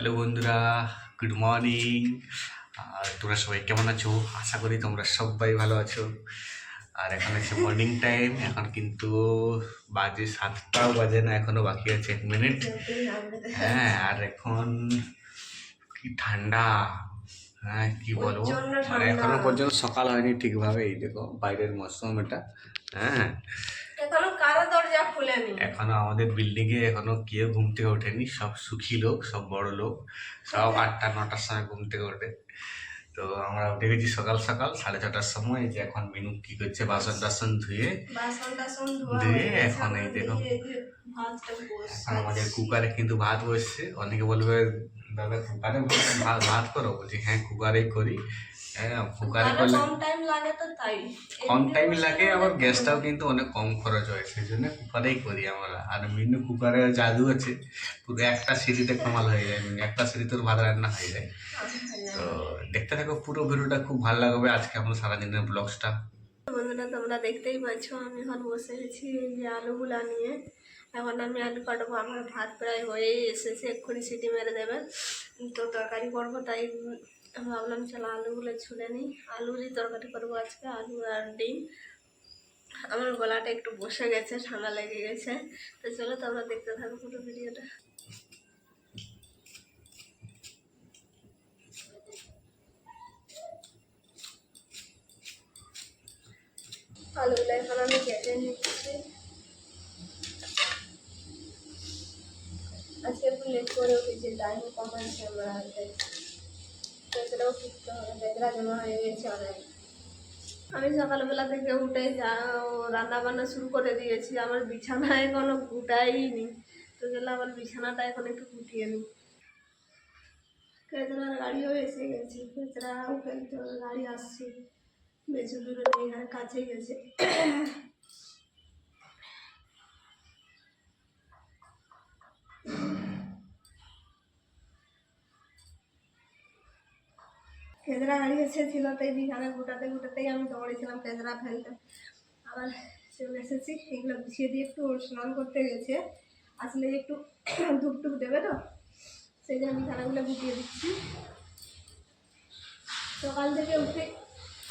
Hello বন্ধুরা good morning আর তোমরা সবাই কেমন আছো? আশা করি তোমরা সবাই ভালো আছো। আর এখন হচ্ছে মর্নিং টাইম এখন কিন্তু বাজে সাতটাও বাজে না এখনও বাকি আছে এক মিনিট হ্যাঁ আর এখন কি ঠান্ডা। হ্যাঁ কি বলব? মানে। এখনও পর্যন্ত সকাল হয়নি ঠিকভাবে এই দেখো বাইরের মৌসুম এটা। হ্যাঁ এখনও কারও দরজা খুলেনি। এখনও আমাদের বিল্ডিং এ এখনও কেউ ঘুম থেকে ওঠেনি। সব সুখী লোক সব বড় লোক। সব আটটা নটার সময় ঘুম থেকে ওঠে। তো আমরা উঠে গেছি সকাল সকাল সাড়ে ছটার সময়। যে এখন মিনু কি করছে বাসন টাসন ধুয়ে ধোয়া এখন এই দেখো। এখন আমাদের কুকারে কিন্তু ভাত বসছে। অনেকে বলবে দাদা কুকারে ভাত করো। বলছি হ্যাঁ কুকারেই করি। হ্যাঁ কুকারে করলে কম টাইম লাগে তো তাই। কম টাইম লাগে আবার গ্যাসটাও কিন্তু অনেক কম খরচ হয় সেই জন্য কুকারেই করি আমরা। আর মিনু কুকারে জাদু আছে পুরো একটা সিটিতে কামাল হয়ে যায় মিনু। একটা সিটিতে ওর ভাত রান্না হয়ে যায়। তো দেখতে থাকো পুরো ভিডিওটা খুব ভালো লাগবে। আজকে আমরা সারাদিনের ব্লগসটা বন্ধুরা তোমরা দেখতেই পাচ্ছ আমি এখন বসে এই যে আলুগুলা নিয়ে। এখন আমি আলু কাটবো, আমার ভাত প্রায় হয়েই এসেছে, এক্ষুনি সিটি মেরে দেবে। তো তরকারি করব, তাই ভাবলাম চলো আলুগুলো ছুলে নিই। আলুরই তরকারি করব আজকে, আলু আর ডিম। আমার গলাটা একটু বসে গেছে, ঠান্ডা লেগে গেছে। তো চলো তোমরা দেখতে থাকো পুরো ভিডিওটা। আলুগুলো এখন আমি কেটে নিচ্ছি। আজকে একটু লেট করে উঠেছি টাইম কম আছে আমার হাতে। বেতরাও ঠিকতে হবে বেতরা জমা হয়ে গেছে অনেক। আমি সকালবেলা থেকে উঠে রান্না বান্না শুরু করে দিয়েছি, আমার বিছানা এখনও গুটাইনি তো গেলে আমার বিছানাটা এখন একটু গুটিয়ে নিই। কেতরার গাড়িও এসে গেছে ফেলতে গাড়ি আসছে। বেশি দূরে নেই কাছে গেছে। কেদরা গাড়ি এসেছিল তাই বিছানা গোটাতে গোটাতেই আমি দৌড়েছিলাম কেদরা ফেলতে। আবার চলে এসেছি, এগুলো গুছিয়ে দিয়ে একটু স্নান করতে গেছে। আসলে একটু ধূপ টুপ দেবে তো, সেই জন্য বিছানাগুলো গুটিয়ে দিচ্ছি। সকাল থেকে উঠে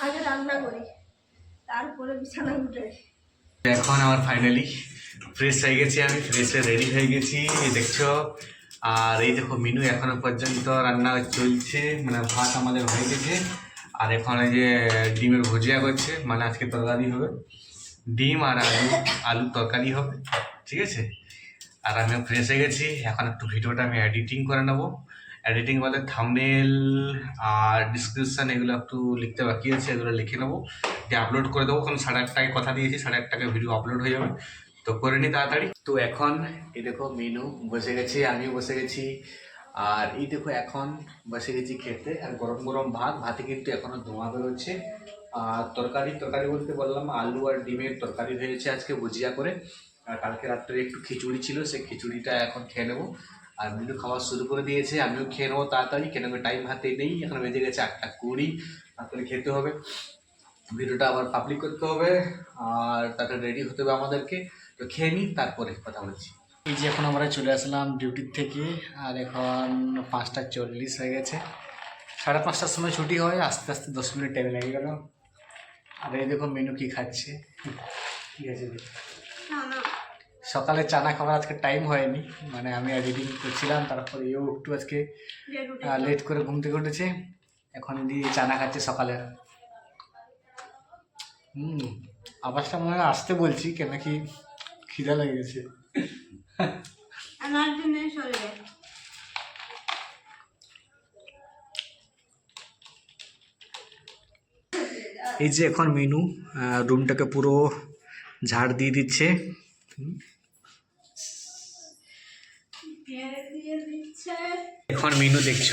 আগে রান্না করি, তারপরে বিছানা উঠে এখন আমার ফাইনালি ফ্রেশ হয়ে গেছি আমি ফ্রেশ রেডি হয়ে গেছি দেখছ। আর এই দেখো মিনু এখনও পর্যন্ত রান্না চলছে মানে ভাত আমাদের হয়ে গেছে। আর এখন যে ডিমের ভুজিয়া করছে মানে আজকে তরকারি হবে। ডিম আর আলু আলু তরকারি হবে, ঠিক আছে? আর আমিও ফ্রেশ হয়ে গেছি, এখন একটু ভিডিওটা আমি এডিটিং করে নেব। এডিটিং বলতে থামনেল আর ডিসক্রিপশান এগুলো একটু লিখতে বাকি আছে, এগুলো লিখে নেব। দিয়ে আপলোড করে দেবো, কারণ সাড়ে আটটায় কথা দিয়েছি, সাড়ে আটটাকে ভিডিও আপলোড হয়ে যাবে। তো করে নি তাড়াতাড়ি। তো এখন, এই দেখো মেনু, বসে গেছি, আমিও বসে গেছি। আর এই দেখো এখন বসে গেছি খেতে, আর গরম গরম ভাত, ভাতে কিন্তু এখনও ধোঁয়া বেরোচ্ছে। আর তরকারি তরকারি বলতে বললাম, আলু আর ডিমের তরকারি হয়েছে আজকে ভুজিয়া করে। আর কালকে রাত্রে একটু খিচুড়ি ছিল, সেই খিচুড়িটা এখন খেয়ে নেব। আর মিনু খাওয়া শুরু করে দিয়েছে, আমিও খেয়ে নেব তাড়াতাড়ি, কেন টাইম হাতে নেই, এখন বেজে গেছে আটটা কুড়ি তারপরে খেতে হবে। ভিডিওটা আবার পাবলিক করতে হবে, আর তাতে রেডি হতে হবে আমাদেরকে। তো খেয়ে নিই তারপরে কথা বলছি। এই যে এখন আমরা চলে আসলাম ডিউটির থেকে আর এখন পাঁচটা চল্লিশ হয়ে গেছে। সাড়ে পাঁচটার সময় ছুটি হয় আস্তে আস্তে দশ মিনিট টাইম লেগে গেল। আর এই দেখো মেনু কি খাচ্ছে। ঠিক আছে। সকালে চানা খাবার আজকে টাইম হয়নি। মানে আমি এডিটিং করছিলাম তারপরে এও একটু আজকে লেট করে ঘুম থেকে উঠেছে। এখন দিয়ে চানা খাচ্ছে সকালে। হুম আবাসটা মনে হয় আসতে বলছি কেন কি খিদা লেগে গেছে আমার জন্য চলবে এই যে এখন মিনু রুমটাকে পুরো ঝাড় দিয়ে দিচ্ছে। এখন মিনু দেখছ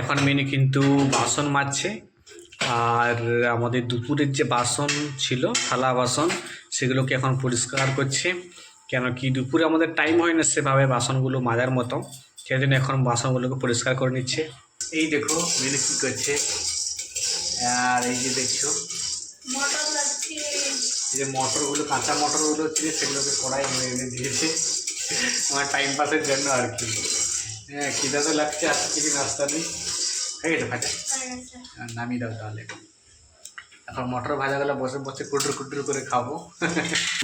এখন মিনু কিন্তু বাসন মাজছে। আর আমাদের দুপুরের যে বাসন ছিল থালা বাসন সেগুলোকে এখন পরিষ্কার করছে। কেন কি দুপুরে আমাদের টাইম হয় না সেভাবে বাসনগুলো মাজার মতো। সেই জন্য এখন বাসনগুলোকে পরিষ্কার করে নিচ্ছে। এই দেখো মিনু কী করছে? আর এই যে দেখছ এই যে মটরগুলো কাঁচা মটরগুলো ছিল সেগুলোকে কড়াই এনে দিয়েছে। আমার টাইম পাসের জন্য আর কি। হ্যাঁ খিদা তো লাগছে আর কিছু নাস্তা নেই হয়ে গেছে আর নামিয়ে দাও তাহলে। এখন মটর ভাজাগুলো বসে বসে কুটুর কুটুর করে খাব।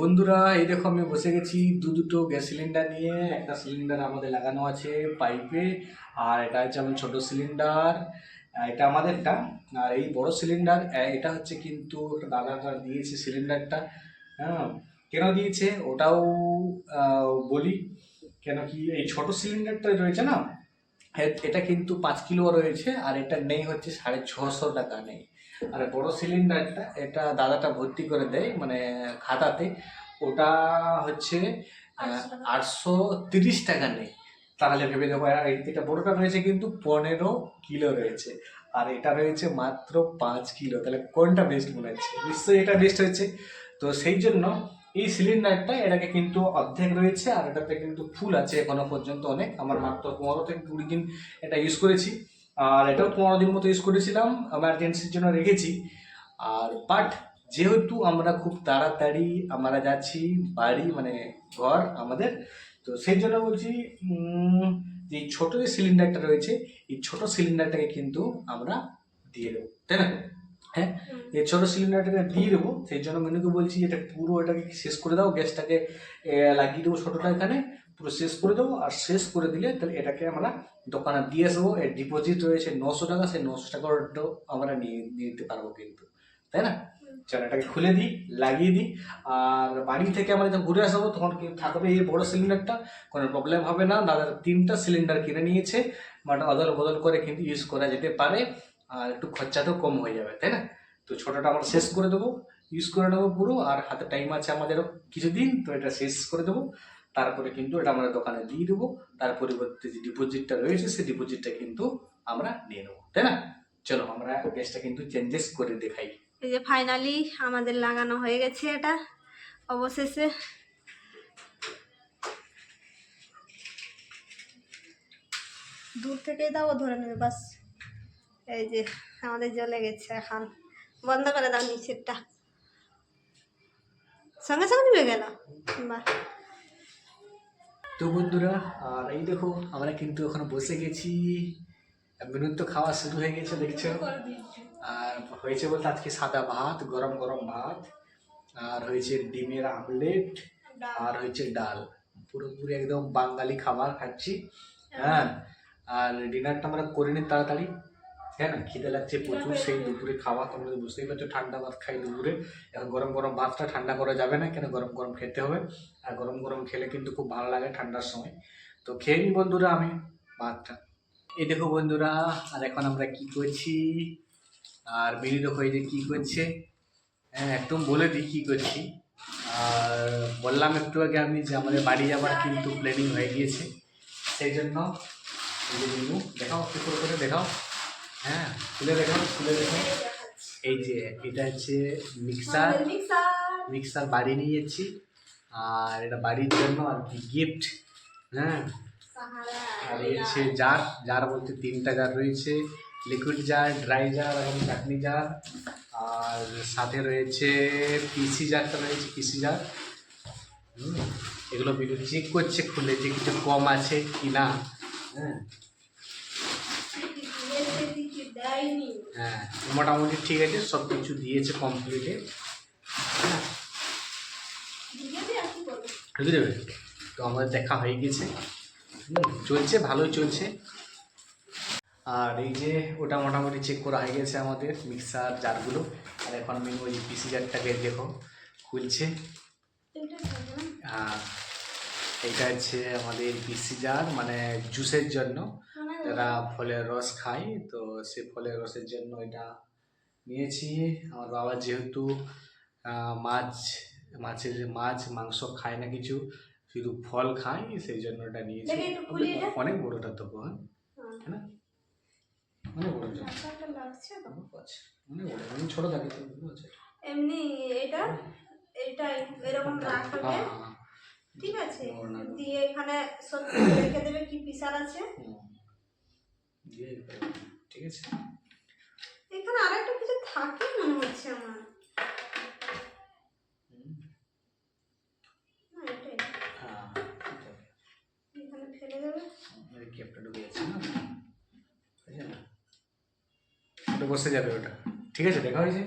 বন্ধুরা, এই দেখো আমি বসে গেছি দু দুটো গ্যাস সিলিন্ডার নিয়ে। একটা সিলিন্ডার আমাদের লাগানো আছে পাইপে, আর এটা হচ্ছে আমার ছোটো সিলিন্ডার। এটা আমাদেরটা। আর এই বড় সিলিন্ডার এটা হচ্ছে কিন্তু দাদাটা দিয়েছে সিলিন্ডারটা। হ্যাঁ কেন দিয়েছে ওটাও বলি। কেন কি, এই ছোট সিলিন্ডারটা রয়েছে না? এটা কিন্তু পাঁচ কিলো রয়েছে আর এটা নেই হচ্ছে সাড়ে ছশো টাকা নেই। আর বড় সিলিন্ডারটা, এটা দাদাটা ভর্তি করে দেয় মানে খাতাতে। ওটা হচ্ছে আটশো তিরিশ টাকা নেই। তাহলে ভেবে এই- এটা বড়টা রয়েছে কিন্তু পনেরো কিলো রয়েছে। আর এটা রয়েছে মাত্র পাঁচ কিলো। তাহলে কোনটা বেস্ট মনে হচ্ছে? নিশ্চয়ই এটা বেস্ট হচ্ছে তো সেই জন্য এই সিলিন্ডারটা এটাকে কিন্তু অর্ধেক রয়েছে আর এটাতে কিন্তু ফুল আছে এখনও পর্যন্ত অনেক। আমার মাত্র পনেরো থেকে কুড়ি দিন এটা ইউজ করেছি। আর এটাও পনেরো দিন মতো ইউজ করেছিলাম এমার্জেন্সির জন্য রেখেছি। আর বাট যেহেতু আমরা খুব তাড়াতাড়ি আমরা যাচ্ছি বাড়ি মানে ঘর আমাদের, তো সেই জন্য বলছি যে ছোটো যে সিলিন্ডারটা রয়েছে, এই ছোট সিলিন্ডারটাকে কিন্তু আমরা দিয়ে দেবো। তাই না? হ্যাঁ? এই ছোটো সিলিন্ডারটাকে দিয়ে দেবো। সেই জন্য মেনুকে বলছি যে এটা পুরো এটাকে শেষ করে দাও? গ্যাসটাকে লাগিয়ে দেবো ছোটোটা এখানে। পুরো শেষ করে দেবো। আর শেষ করে দিলে তাহলে এটাকে আমরা দোকানে দিয়ে আসব। এর ডিপোজিট রয়েছে নশো টাকা। সেই নশো টাকাটাও আমরা নিয়ে নিতে পারব কিন্তু। তাই না? চলো এটাকে খুলে দিই লাগিয়ে দিই। আর বাড়ি থেকে আমরা যখন ঘুরে আসব তখন কি থাকবে এই বড় সিলিন্ডারটা কোনো প্রবলেম হবে না। দাদার তিনটা সিলিন্ডার কিনে নিয়েছে। বাট অদল বদল করে কিন্তু ইউজ করা যেতে পারে। আর একটু খরচাটাও কম হয়ে যাবে, তাই না? তো ছোটোটা আমরা শেষ করে দেবো ইউজ করে নেব পুরো, আর হাতে টাইম আছে আমাদের কিছুদিন, তো এটা শেষ করে দেবো। তারপরে কিন্তু এটা আমরা দোকানে দিয়ে দেবো, তার পরিবর্তে যে ডিপোজিটটা রয়েছে, সেই ডিপোজিটটা কিন্তু আমরা নিয়ে নেব, তাই না? চলো আমরা গ্যাসটা কিন্তু চেঞ্জেস করে দেখাই। এই যে ফাইনালি আমাদের লাগানো হয়ে গেছে এটা, অবশেষে। দূর থেকেই দাও, ধরে নেবে, বাস। এই যে আমাদের জ্বলে গেছে এখন। বন্ধ করে দাও নিচেরটা। সঙ্গে সঙ্গে নিবে গেল তো বন্ধুরা, আর এই দেখো, আমরা কিন্তু ওখানে বসে গেছি। মিনুর তো খাওয়া শুরু হয়ে গেছে, দেখছ? আর হয়েছে বলতে আজকে সাদা ভাত, গরম গরম ভাত। আর হয়েছে ডিমের আমলেট, আর হয়েছে ডাল। পুরোপুরি একদম বাঙালি খাবার খাচ্ছি। হ্যাঁ? আর ডিনারটা আমরা করে নিই তাড়াতাড়ি। হ্যাঁ না? খিদে লাগছে প্রচুর সেই দুপুরে খাওয়া তোমরা তো বুঝতেই পারছ ঠান্ডা ভাত খাই দুপুরে। এখন গরম গরম ভাতটা ঠান্ডা করা যাবে না কেন গরম গরম খেতে হবে। আর গরম গরম খেলে কিন্তু খুব ভালো লাগে ঠান্ডার সময়। তো খেয়ে নিই বন্ধুরা আমি ভাতটা। এই দেখো বন্ধুরা আর এখন আমরা কি করছি? আর মিনি দেখো এই যে কী করছে। হ্যাঁ একদম বলে দিই কী করছি। আর বললাম একটু আগে আমি যে আমাদের বাড়ি যাবার কিন্তু প্ল্যানিং হয়ে গিয়েছে। সেই জন্য দেখাও একটু করে করে দেখাও। হ্যাঁ খুলে দেখাও খুলে দেখাও এই যে এটা হচ্ছে মিক্সার। মিক্সার। বাড়ি নিয়ে যাচ্ছি। আর এটা বাড়ির জন্য আর কি গিফট হ্যাঁ। আর হচ্ছে জার জার বলতে তিনটা জার রয়েছে। লিকুইড জার ড্রাই জার এবং চাটনি জার আর সাথে রয়েছে পিসি জারটা রয়েছে পিসি জার হুম, এগুলো ভিডিও চেক করছে খুলে যে কিছু কম আছে কি না হ্যাঁ। হ্যাঁ মোটামুটি ঠিক আছে সব কিছু দিয়েছে কমপ্লিটে হ্যাঁ। ঢুকে দেবে তো আমাদের দেখা হয়ে গেছে। চলছে ভালোই চলছে। আর এই যে ওটা মোটামুটি চেক করা হয়ে গেছে আমাদের মিক্সার জারগুলো। আর এখন আমি ওই পিসি জারটাকে দেখো খুলছে। হ্যাঁ এটা হচ্ছে আমাদের পিসি জার মানে জুসের জন্য। যারা ফলের রস খায় তো সে ফলের রসের জন্য এটা নিয়েছি। আমার বাবা যেহেতু মাছ মাছের মাছ মাংস খায় না কিছু শুধু ফল খায় সেই জন্য এটা নিয়েছি। অনেক বড়টা তো হ্যাঁ? হ্যাঁ অনেক বড় তো। অনেক বড় আমি ছোট থাকি। এমনি এটা এটা এরকম রাখবে। হ্যাঁ, হ্যাঁ, ঠিক আছে? দিয়ে এখানে সত্যি রেখে দেবে কি পিসার আছে। দিয়ে ঠিক আছে? এখানে আর একটা কিছু থাকে মনে হচ্ছে আমার। হ্যাঁ, বসে যাবে ওটা। ঠিক আছে দেখা হয়েছে?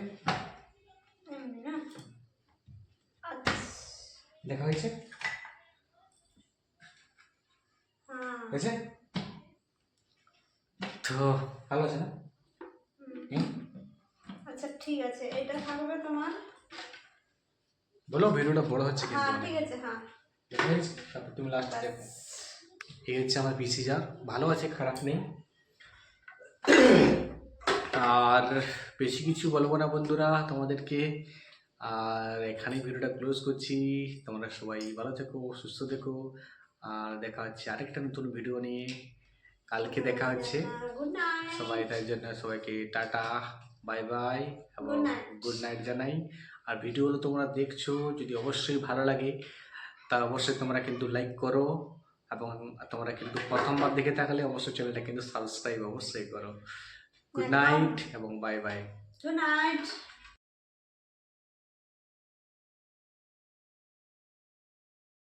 হ্যাঁ, দেখা হয়েছে? আচ্ছা। হ্যাঁ। হয়েছে? তো ভালো আছে না? আচ্ছা ঠিক আছে। এটা থাকবে তোমার? বলো ভিডিওটা বড় হচ্ছে কিন্তু হ্যাঁ ঠিক আছে হ্যাঁ। তারপর তুমি লাস্ট দেখো। এই হচ্ছে আমার পিসি যার ভালো আছে খারাপ নেই। আর বেশি কিছু বলব না বন্ধুরা তোমাদেরকে। আর এখানেই ভিডিওটা ক্লোজ করছি। তোমরা সবাই ভালো থেকো সুস্থ থেকো। আর দেখা হচ্ছে আরেকটা নতুন ভিডিও নিয়ে। কালকে দেখা হচ্ছে। সবাই তার জন্য সবাইকে টাটা বাই বাই এবং গুড নাইট জানাই। আর ভিডিওগুলো তোমরা দেখছ যদি অবশ্যই ভালো লাগে তা অবশ্যই তোমরা কিন্তু লাইক করো এবং তোমরা কিন্তু প্রথমবার দেখে থাকলে অবশ্যই চ্যানেলটা কিন্তু সাবস্ক্রাইব অবশ্যই করো। গুড নাইট এবং বাই বাই গুড নাইট